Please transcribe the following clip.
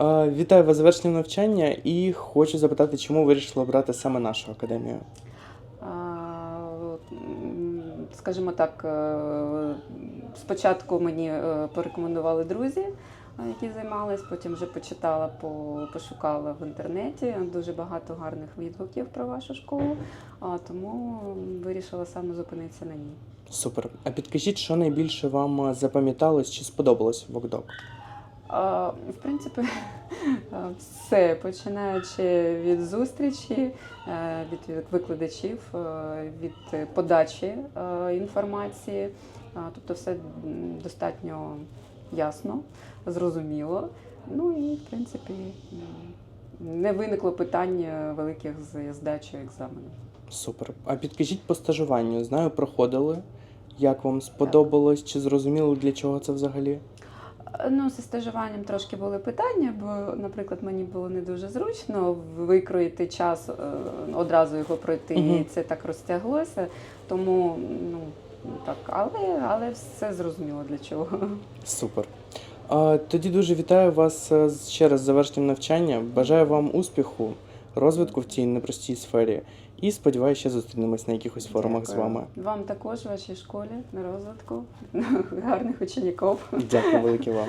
Вітаю вас з завершенням навчання і хочу запитати, чому вирішили обрати саме нашу академію? Скажімо так, е, спочатку мені е, порекомендували друзі, е, які займались, потім вже почитала, пошукала в інтернеті. Дуже багато гарних відгуків про вашу школу, а тому вирішила саме зупинитися на ній. Супер. А підкажіть, що найбільше вам запам'яталось чи сподобалось в Окдок? В принципі, все починаючи від зустрічі, е, від викладачів, е, від подачі е, інформації. Тобто все достатньо ясно, зрозуміло. Ну і в принципі не виникло питань великих з здачею екзамену. Супер. А підкажіть по стажуванню. Знаю, проходили. Як вам сподобалось? Чи зрозуміло для чого це взагалі? Ну, зі стажуванням трошки були питання, бо, наприклад, мені було не дуже зручно викроїти час, е, одразу його пройти, і це так розтяглося. Тому, ну так, але, але все зрозуміло для чого. Супер. Тоді дуже вітаю вас е, ще раз з завершенням навчання. Бажаю вам успіху, розвитку в цій непростій сфері. І сподіваюся, ще зустрінемось на якихось форумах з вами. Вам також, вашій школі, на розвитку, гарних учнів. Дякую велике вам.